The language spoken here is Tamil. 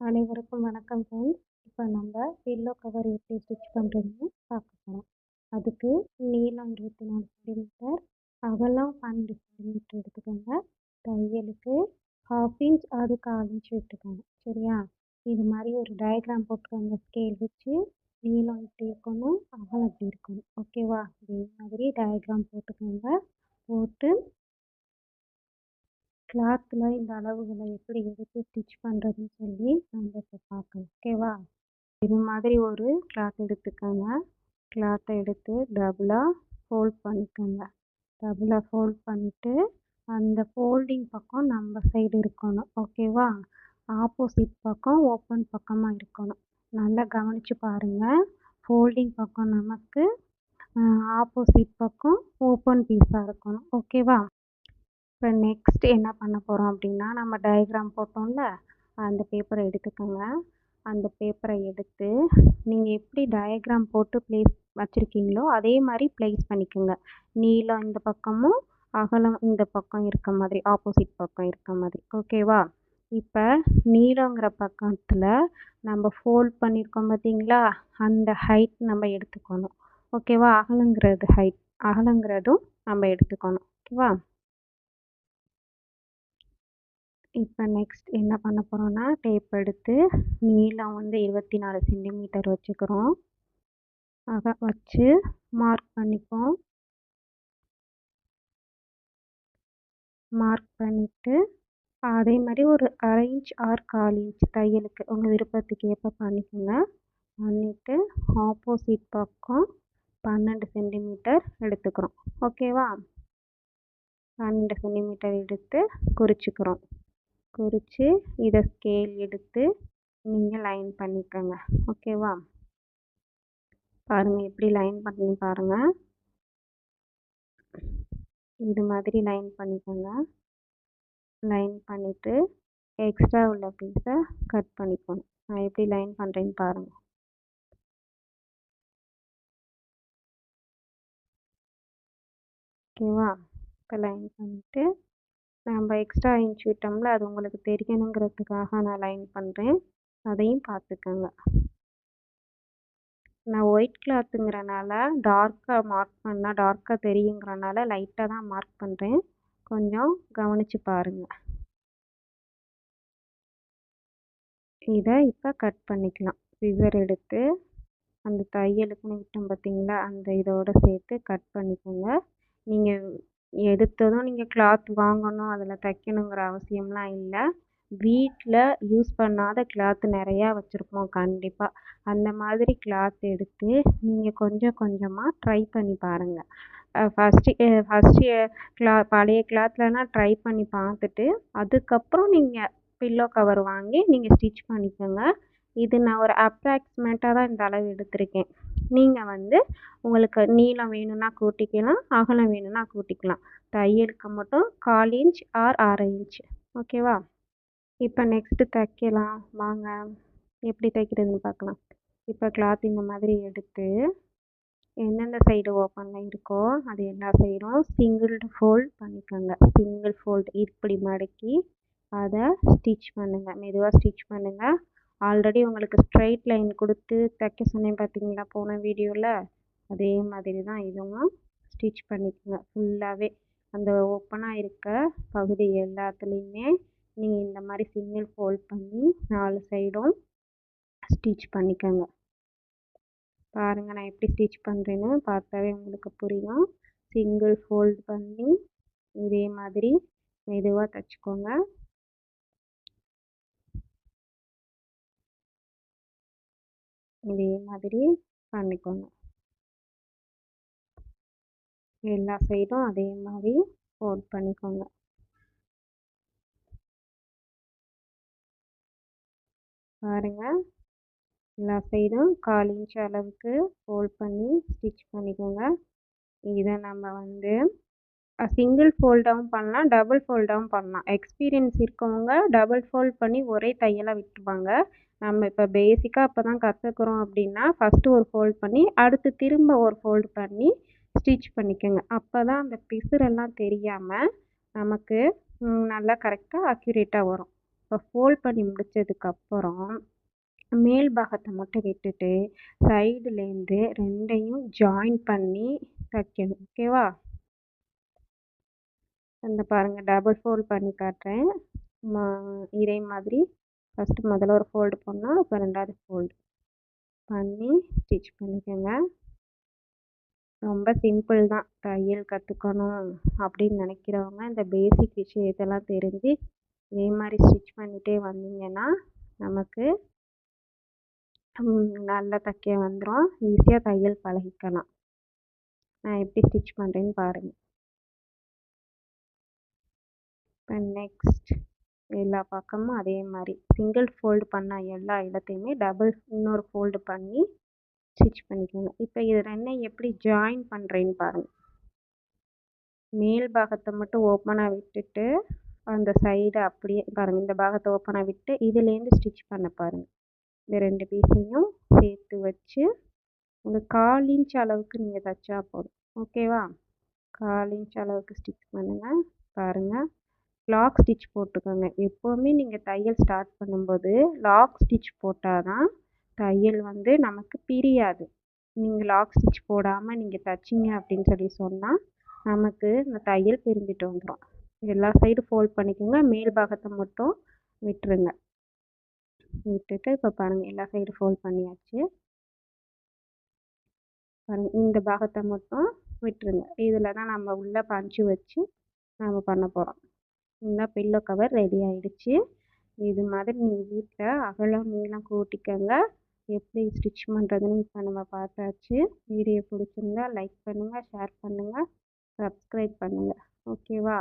அனைவருக்கும் வணக்கம் ஃப்ரெண்ட்ஸ் இப்போ நம்ம பில்லோ கவர் எப்படி ஸ்டிச் பண்ணுறதுன்னு பார்க்க போகிறோம் அதுக்கு நீளம் இருபத்தி நாலு சென்டிமீட்டர் அகலம் பன்னெண்டு சென்டிமீட்டர் எடுத்துக்கோங்க. தையலுக்கு ஹாஃப் இன்ச் அது கால் இன்ச் விட்டுக்கோங்க சரியா? இது மாதிரி ஒரு டயக்ராம் போட்டுக்கோங்க. ஸ்கேல் வச்சு நீளம் இப்படி இருக்கணும் அகலம் இப்படி இருக்கணும். ஓகேவா இதே மாதிரி டயக்ராம் போட்டுக்கோங்க. போட்டு கிளாத்தில் இந்த அளவுகளை எப்படி எடுத்து ஸ்டிச் பண்ணுறதுன்னு சொல்லி நம்ம இப்போ பார்க்கலாம். ஓகேவா இது மாதிரி ஒரு கிளாத் எடுத்துக்கோங்க. கிளாத்தை எடுத்து டபுளாக ஃபோல்ட் பண்ணிக்கோங்க. டபுளாக ஃபோல்ட் பண்ணிவிட்டு அந்த ஃபோல்டிங் பக்கம் நம்ம சைடு இருக்கணும். ஓகேவா ஆப்போசிட் பக்கம் ஓப்பன் பக்கமாக இருக்கணும். நல்லா கவனித்து பாருங்கள் ஃபோல்டிங் பக்கம் நமக்கு ஆப்போசிட் பக்கம் ஓப்பன் பீஸாக இருக்கணும். ஓகேவா இப்போ நெக்ஸ்ட் என்ன பண்ண போகிறோம் அப்படின்னா நம்ம டயக்ராம் போட்டோம்ல அந்த பேப்பரை எடுத்துக்கோங்க. அந்த பேப்பரை எடுத்து நீங்கள் எப்படி டயக்ராம் போட்டு ப்ளேஸ் வச்சுருக்கீங்களோ அதே மாதிரி ப்ளேஸ் பண்ணிக்கோங்க. நீளம் இந்த பக்கமும் அகலம் இந்த பக்கம் இருக்க மாதிரி ஆப்போசிட் பக்கம் இருக்க மாதிரி. ஓகேவா இப்போ நீளங்கிற பக்கத்தில் நம்ம ஃபோல்ட் பண்ணியிருக்கோம் பார்த்தீங்களா? அந்த ஹைட் நம்ம எடுத்துக்கணும். ஓகேவா அகலங்கிறது ஹைட் அகலங்கிறதும் நம்ம எடுத்துக்கணும். ஓகேவா இப்போ நெக்ஸ்ட் என்ன பண்ண போகிறோன்னா டேப் எடுத்து நீளம் வந்து இருபத்தி நாலு சென்டிமீட்டர் வச்சுக்கிறோம். ஆக வச்சு மார்க் பண்ணிப்போம். மார்க் பண்ணிவிட்டு அதே மாதிரி ஒரு அரை இன்ச் ஆர் கால் இன்ச் தையலுக்கு உங்கள் விருப்பத்துக்கு ஏற்ப பண்ணிக்கோங்க. பண்ணிவிட்டு ஆப்போசிட் பக்கம் பன்னெண்டு சென்டிமீட்டர் எடுத்துக்கிறோம். ஓகேவா பன்னெண்டு சென்டிமீட்டர் எடுத்து குறிச்சிக்கிறோம். குறித்து இதை ஸ்கேல் எடுத்து நீங்கள் லைன் பண்ணிக்கோங்க. ஓகேவா பாருங்கள் எப்படி லைன் பண்ணி பாருங்கள் இது மாதிரி லைன் பண்ணிக்கோங்க. லைன் பண்ணிவிட்டு எக்ஸ்ட்ரா உள்ள பீஸை கட் பண்ணிக்கணும் நான் எப்படி லைன் பண்ணுறேன்னு பாருங்கள் ஓகேவா இப்போ லைன் பண்ணிவிட்டு நம்ம எக்ஸ்ட்ரா இன்ச் விட்டோம்ல அது உங்களுக்கு தெரியணுங்கிறதுக்காக நான் லைன் பண்ணுறேன் அதையும் பார்த்துக்கோங்க. நான் ஒயிட் கிளாத்துங்கிறனால டார்க்காக மார்க் பண்ணால் டார்க்காக தெரியுங்கிறனால லைட்டாக தான் மார்க் பண்ணுறேன் கொஞ்சம் கவனித்து பாருங்கள் இதை இப்போ கட் பண்ணிக்கலாம். சிசர் எடுத்து அந்த தையலுக்குன்னு விட்டோம் பார்த்தீங்களா அந்த இதோடு சேர்த்து கட் பண்ணிக்கோங்க. நீங்கள் எடுத்ததும் நீங்கள் கிளாத் வாங்கணும் அதில் தைக்கணுங்கிற அவசியம்லாம் இல்லை. வீட்டில் யூஸ் பண்ணாத கிளாத் நிறையா வச்சுருப்போம் கண்டிப்பாக அந்த மாதிரி கிளாத் எடுத்து நீங்கள் கொஞ்சம் கொஞ்சமாக ட்ரை பண்ணி பாருங்கள் ஃபஸ்ட்டு ஃபஸ்ட்டு கிளா பழைய கிளாத்லலாம் ட்ரை பண்ணி பார்த்துட்டு அதுக்கப்புறம் நீங்கள் பில்லோ கவர் வாங்கி நீங்கள் ஸ்டிச் பண்ணிக்கோங்க. இது நான் ஒரு அப்ராக்சிமேட்டாக தான் இந்த அளவு எடுத்திருக்கேன். நீங்கள் வந்து உங்களுக்கு நீளம் வேணும்னா கூட்டிக்கலாம் அகலம் வேணும்னா கூட்டிக்கலாம். தையலுக்கு மட்டும் கால் இன்ச் ஆர் அரை இன்ச் ஓகேவா இப்போ நெக்ஸ்ட்டு தைக்கலாம். வாங்க. எப்படி தைக்கிறதுன்னு பார்க்கலாம். இப்போ கிளாத் இந்த மாதிரி எடுத்து எந்தெந்த சைடு ஓப்பனில் இருக்கோ அது எல்லா சைடும் சிங்கிள் ஃபோல்ட் பண்ணிக்கோங்க. சிங்கிள் ஃபோல்ட் இப்படி மடக்கி அதை ஸ்டிச் பண்ணுங்கள் மெதுவாக ஸ்டிச் பண்ணுங்கள் ஆல்ரெடி உங்களுக்கு ஸ்ட்ரைட் லைன் கொடுத்து தைக்க சொன்னேன் பார்த்தீங்களா போன வீடியோவில் அதே மாதிரி தான் இதுவும் ஸ்டிச் பண்ணிக்கோங்க. ஃபுல்லாகவே அந்த ஓப்பனாக இருக்க பகுதி எல்லாத்துலேயுமே நீங்கள் இந்த மாதிரி சிங்கிள் ஃபோல்ட் பண்ணி நாலு சைடும் ஸ்டிச் பண்ணிக்கோங்க. பாருங்கள் நான் எப்படி ஸ்டிச் பண்ணுறேன்னு பார்த்தாவே உங்களுக்கு புரியும். சிங்கிள் ஃபோல்ட் பண்ணி இதே மாதிரி மெதுவாக தைச்சிக்கோங்க. இதே மாதிரி பண்ணிக்கோங்க. எல்லா சைடும் அதே மாதிரி ஃபோல்ட் பண்ணிக்கோங்க. பாருங்கள் எல்லா சைடும் கால் இன்ச் அளவுக்கு ஃபோல்ட் பண்ணி ஸ்டிச் பண்ணிக்கோங்க. இதை நம்ம வந்து சிங்கிள் ஃபோல்டாகவும் பண்ணலாம் டபுள் ஃபோல்டாகவும் பண்ணலாம். எக்ஸ்பீரியன்ஸ் இருக்கவங்க டபுள் ஃபோல்ட் பண்ணி ஒரே தையலாக விட்டுருவாங்க. நம்ம இப்போ பேசிக்காக இப்போ தான் கற்றுக்குறோம் அப்படின்னா ஃபஸ்ட்டு ஒரு ஃபோல்ட் பண்ணி அடுத்து திரும்ப ஒரு ஃபோல்ட் பண்ணி ஸ்டிச் பண்ணிக்கோங்க. அப்போ தான் அந்த பிசுரெல்லாம் தெரியாமல் நமக்கு நல்லா கரெக்டாக அக்யூரேட்டாக வரும். இப்போ ஃபோல்ட் பண்ணி முடித்ததுக்கப்புறம் மேல் பாகத்தை மட்டும் விட்டுட்டு சைடுலேருந்து ரெண்டையும் ஜாயின் பண்ணி தைக்கணும் ஓகேவா இந்த பாருங்கள் டபுள் ஃபோல்ட் பண்ணி காட்டுறேன். இதே மாதிரி ஃபஸ்ட்டு முதல்ல ஒரு ஃபோல்டு பண்ணால் இப்போ ரெண்டாவது ஃபோல்டு பண்ணி ஸ்டிச் பண்ணிக்கோங்க. ரொம்ப சிம்பிள் தான். தையல் கற்றுக்கணும் அப்படின்னு நினைக்கிறவங்க இந்த பேசிக் விஷயத்தெல்லாம் தெரிஞ்சு இதே மாதிரி ஸ்டிச் பண்ணிகிட்டே வந்தீங்கன்னா நமக்கு நல்லா தைக்க வந்துடும் ஈஸியாக தையல் பழகிக்கலாம். நான் எப்படி ஸ்டிச் பண்ணுறேன்னு பாருங்கள் இப்போ நெக்ஸ்ட் எல்லா பக்கமும் அதே மாதிரி. சிங்கிள் ஃபோல்டு பண்ண எல்லா இடத்தையுமே டபுள் இன்னொரு ஃபோல்டு பண்ணி ஸ்டிச் பண்ணிக்கோங்க. இப்போ இது ரெண்டையும் எப்படி ஜாயின் பண்ணுறேன்னு பாருங்கள் மேல் பாகத்தை மட்டும் ஓப்பனாக விட்டுட்டு அந்த சைடை அப்படியே பாருங்கள் இந்த பாகத்தை ஓப்பனாக விட்டு இதுலேருந்து ஸ்டிச் பண்ண பாருங்கள் இந்த ரெண்டு பீஸையும் சேர்த்து வச்சு ஒரு கால் இன்ச் அளவுக்கு நீங்கள் தைச்சா போதும். ஓகேவா கால் இன்ச் அளவுக்கு ஸ்டிச் பண்ணுங்கள் பாருங்கள் லாக் ஸ்டிச் போட்டுக்கோங்க. எப்போவுமே நீங்கள் தையல் ஸ்டார்ட் பண்ணும்போது லாக் ஸ்டிச் போட்டால் தான் தையல் வந்து நமக்கு பிரியாது. நீங்கள் லாக் ஸ்டிச் போடாமல் நீங்கள் தைச்சிங்க அப்படின்னு சொல்லி சொன்னால் நமக்கு இந்த தையல் பிரிஞ்சிட்டு வந்துடும் எல்லா சைடும் ஃபோல்ட் பண்ணிக்கோங்க. மேல் பாகத்தை மட்டும் விட்டுருங்க. விட்டுட்டு இப்போ பாருங்கள் எல்லா சைடும் ஃபோல்ட் பண்ணியாச்சு. பாருங்கள் இந்த பாகத்தை மட்டும் விட்டுருங்க. இதில் தான் நம்ம உள்ளே பஞ்சு வச்சு நம்ம பண்ண போகிறோம் இந்த பில்லோ கவர் ரெடி ஆகிடுச்சு இது மாதிரி நீங்கள் வீட்டில் அகலம் நீளம் கூட்டிக்கோங்க. எப்படி ஸ்டிச் பண்ணுறதுன்னு இப்போ நம்ம பார்த்தாச்சு. வீடியோ பிடிச்சிருந்தா லைக் பண்ணுங்கள் ஷேர் பண்ணுங்கள் சப்ஸ்கிரைப் பண்ணுங்கள் ஓகேவா